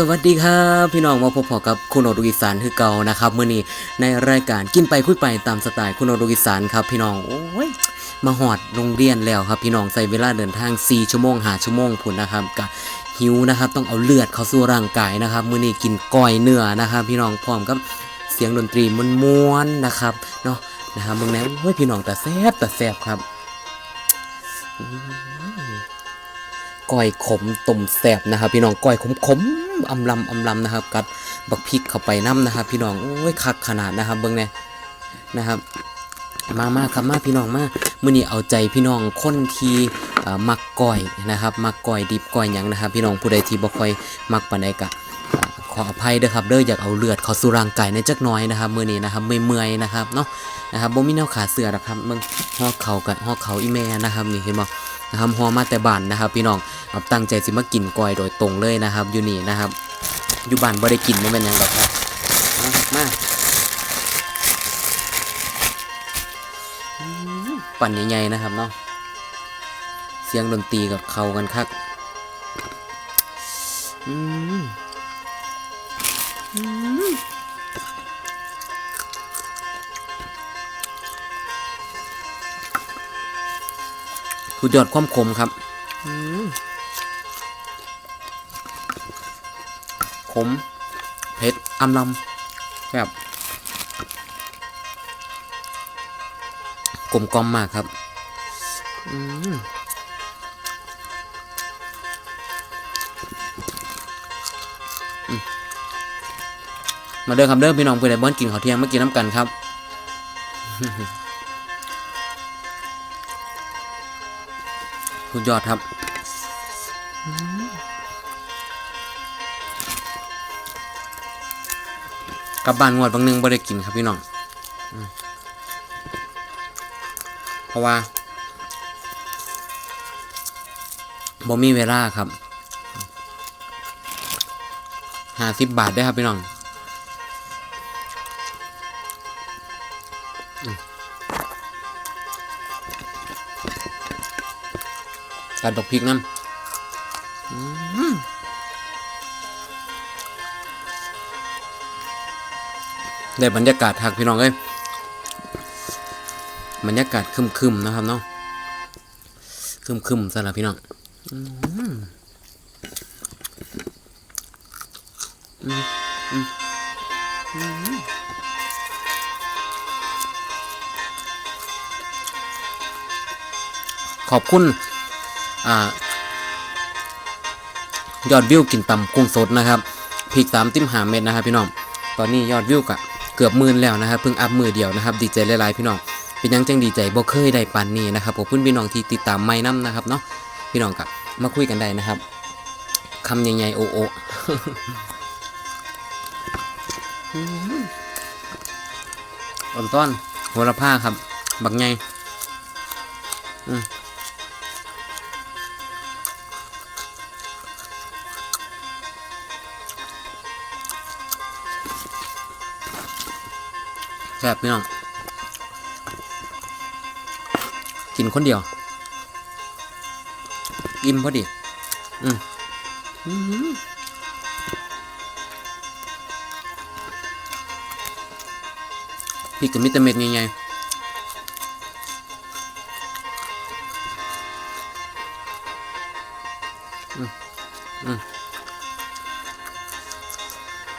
สวัสดีครับพี่น้องมาพบพอกับคุณโอรุกิสานคือเก่านะครับเมื่อนี้ในรายการกินไปคุยไปตามสไตล์คุณโอรุกิสานครับพี่น้องโอ้ยมาหอดโรงเรียนแล้วครับ พี่น้องใส่เวลาเดินทาง 4 ชั่วโมงหาชั่วโมงพุ่นนะครับกะหิวนะครับ ต้องเอาเลือดเข้าสู่ร่างกายนะครับเมื่อนี้กินก้อยเนื้อนะครับ พี่น้องพร้อมกับเสียงดนตรีม้วนๆนะครับเนาะนะครับเมืองไหนโอ้ยพี่น้องแต่แซ่บแต่แซ่บครับก้อยขมต้มแสบนะครับ พี่น้องก้อยขมขม อำลำอำลำนะครับ กัดบักพริกเข้าไปน้ำนะครับ พี่น้องโอ้ยคักขนาดนะครับเบิ้งเนี่ยนะครับมามาครับมาพี่น้องมามื้อนี้เอาใจพี่น้องคนที่มักก้อยนะครับ มักก้อยดิบก้อยหยังนะครับ พี่น้องผู้ใดที่บ่ค่อยมักปานใดก็อ่าขออภัยเด้อครับเด้ออยากเอาเลือดเขาสู่ร่างกายในจักน้อยนะครับมื้อนี้นะครับเมื่อยๆนะครับเนาะนะครับบ่มีแนวขาเสือหรอกครับเบิ่งฮอกเขากับฮอกเขาอีแม่นะครับนี่เห็นบ่ นะครับฮอมาแต่บ้านนะครับ พี่น้องครับตั้งใจสิมากินก้อยโดยตรงเลยนะครับอยู่นี่นะครับ อยู่บ้านบ่ได้กินไม่เป็นยังดอกครับมาครับมาปั่นใหญ่ๆนะครับเนาะเสียงดนตรีกับเขากันคักอืม สุดยอดความขมครับอืมขมเผ็ดอำลำแบบกลมกล่อมมากครับอืมอืมมาเดินคำเดิมพี่น้องเพื่อนได้บ้านกินข้าวเที่ยงมากินน้ำกันครับ สุดยอดครับกลับบ้านงวดบางหนึงบ่ได้กินครับพี่น้องเพราะว่าบ่มีเวลาครับห้าสิบบาทได้ครับพี่น้อง การตกพริกน้ำอืมได้บรรยากาศทักพี่น้องเอ้ยบรรยากาศครึมๆนะครับเนาะครึมๆสำหรับพี่น้องขอบคุณ ยอดวิวกินตำกุ้งสดนะครับพริกสามติ้มหาเม็ดนะครับพี่น้อง ตอนนี้ยอดวิวกะเกือบหมื่นแล้วนะครับเพิ่งอัพมือเดียวนะครับ ดีใจหลายๆพี่น้อง เป็นยังจังดีใจบ่เคยได้ปานนี้นะครับผมเพื่อนพี่น้องที่ติดตามไม่น้ำนะครับเนาะพี่น้องกับมาคุยกันได้นะครับคำใหญ่ๆโอโออ่อนต้อนโหระพาครับ บักใหญ่อืม แซ่บพี่น้อง กินคนเดียว อิ่มพอดี อืมอืมพริกกับมิตรเม็ดใหญ่ๆอืมอืม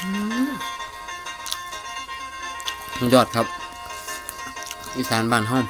อืม ยอดครับ อีสานบ้านห้อง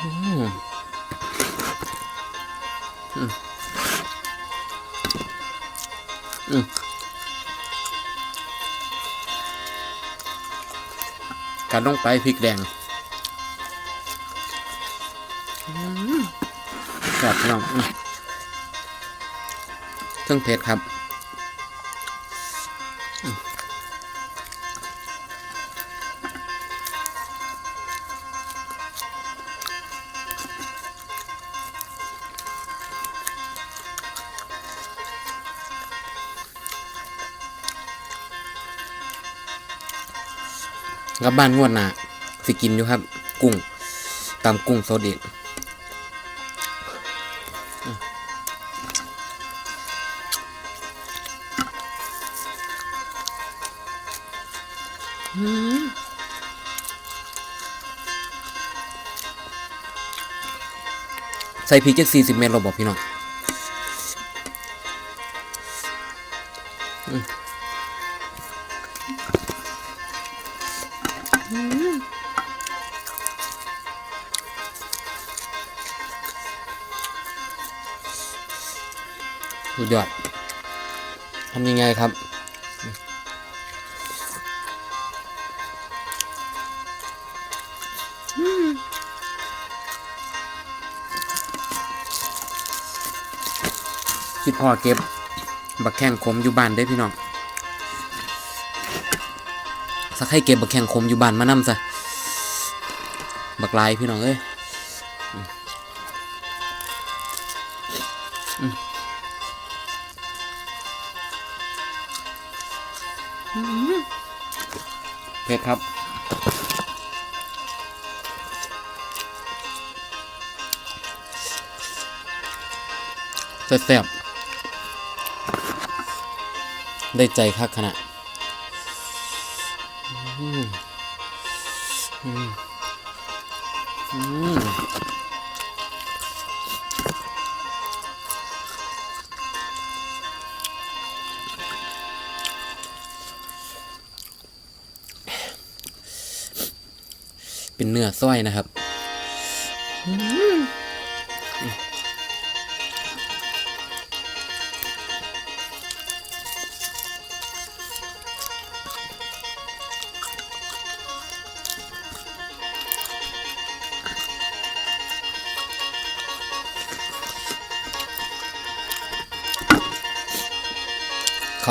อืมอืมอืมกัดลงไปพริกแดงอืมแซ่บน้องอ เครื่องเผ็ดครับกลับบ้านงวดหนาสิกินอยู่ครับ กุ้งตำกุ้งสดอีก ใส่พริกจากสี่สิบเมตรเราบอกพี่หน่องสุดยอดทำยังไงครับ คิดพ่อเก็บ บักแข้งคมอยู่บ้านได้พี่น้องสักให้เก็บบักแข้งคมอยู่บ้านมานำซะบักลายพี่น้องเอ้ยเผ็ดครับแซ่บ ได้ใจคักขนาดอืมอืมอืมเป็นเนื้อสร้อยนะครับ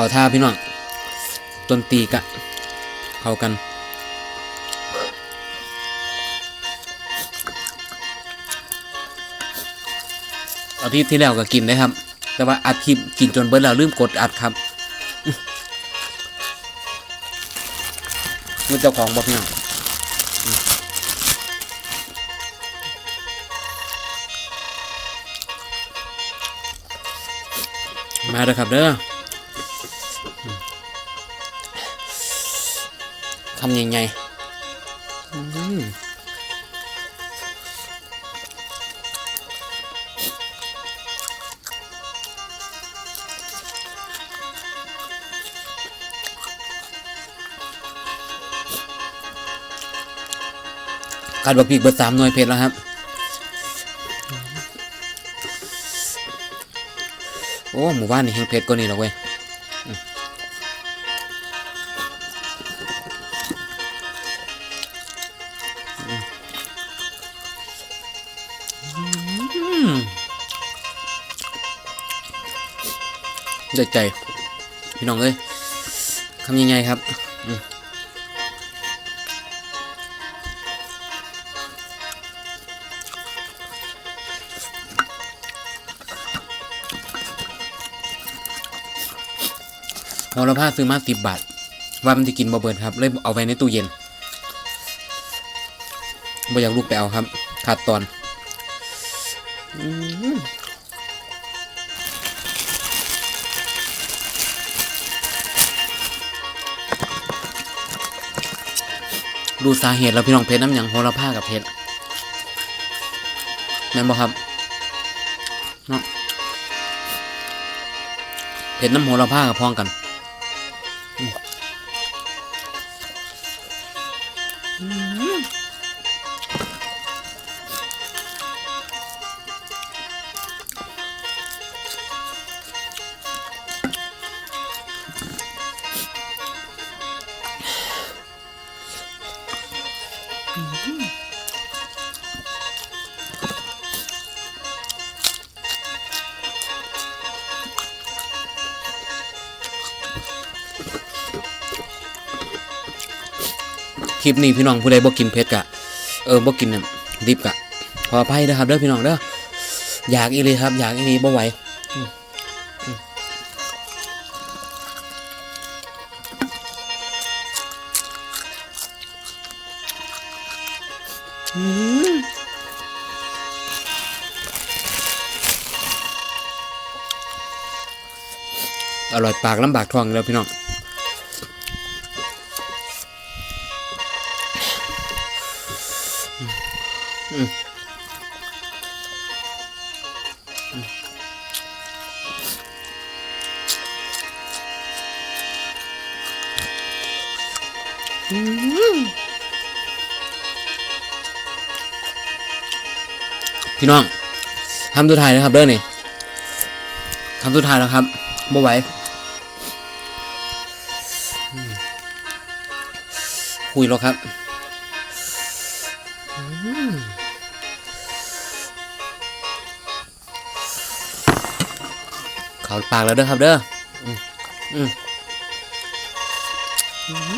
เขาท่าพี่น้องต้นตีกะ เข้ากันอาทิตย์ที่แล้วก็กินได้ครับ แต่ว่าอัดคลิปกินจนเบิดแล้วลืมกดอัดครับมือเจ้าของบอกพี่น้องมาเด้อครับเด้อำยังไงอืมกัดบักพีกเบิดสามหน่วยเพชรแล้วครับ โอ้ หมู่บ้านนี่แห้งเพชรก็นี่หรอกเว้ย ได้ใจพี่น้องเอ้ยคำยังไงครับโหระพาซื้อมาสิบบาท ว่ามันจะกินบ่เบิดครับ เลยเอาไว้ในตู้เย็นบ่อยากลูกไปเอาครับ ขาดตอน อืม ดูสาเหตุแล้วพี่น้องเพชรน้ำหยังโหระพากับเพชรแม่นบ่ครับเนาะเพชรน้ำโหระพากับพองกัน ลิปนี้พี่น้องผู้ใดบ่กินเผ็ดกะเออบ่กินน่ะดิบกะขออภัยนะครับเด้อพี่น้องเด้ออยากอีเลยครับ อยากอีนีบ่ไหวอืมอืมอืมอร่อยปากลำบากท้องแล้วพี่น้อง พี่น้องทำสุดท้ายนะครับเด้อนี่ทำสุดท้ายแล้วครับบ่ไหวคุยแล้วครับเขาปากแล้วเด้อครับเด้ออืมอืม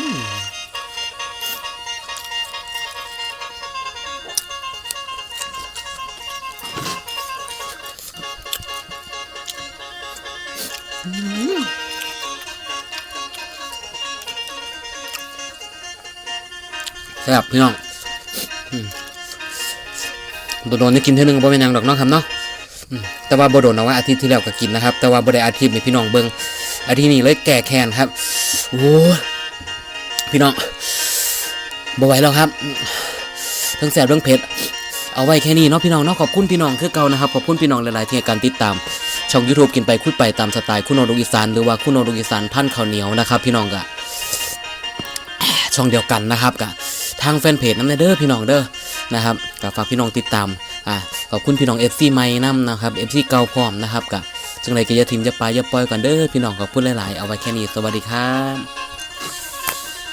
แซ่บพี่น้องอืมโดนๆจะกินเท่านึงบ่เป็นหยังดอกเนาะครับเนาะแต่ว่าบ่โดนเอาไว้อาทิตย์ที่แล้วก็กินนะครับ แต่ว่าบ่ได้อาทิตย์ให้พี่น้องเบิ่งอาทิตย์นี้เลยแก่แค้นครับโอ้พี่น้องบ่ไหวแล้วครับทั้งแสบทั้งเผ็ดเอาไว้แค่นี้เนาะพี่น้องเนาะขอบคุณพี่น้องคือเก่านะครับขอบคุณพี่น้องหลายๆที่ให้การติดตามช่อง YouTube กินไปคุยไปตามสไตล์คุณโนรุอีสานหรือว่าคุณโนรุอีสานพันข้าวเหนียวนะครับ พี่น้องกะช่องเดียวกันนะครับกะ ทางแฟนเพจน้ำเด้อพี่น้องเด้อนะครับกะฝากพี่น้องติดตามอ่าขอบคุณพี่น้อง FC ใหม่นํนะครับ FC เก่าพร้อมนะครับกับจังไรก็อย่าทิมจะปลาอย่าปล่อยกันเด้อพี่น้องขอบคุณหลาย ๆ เอาไว้แค่นี้สวัสดีครับ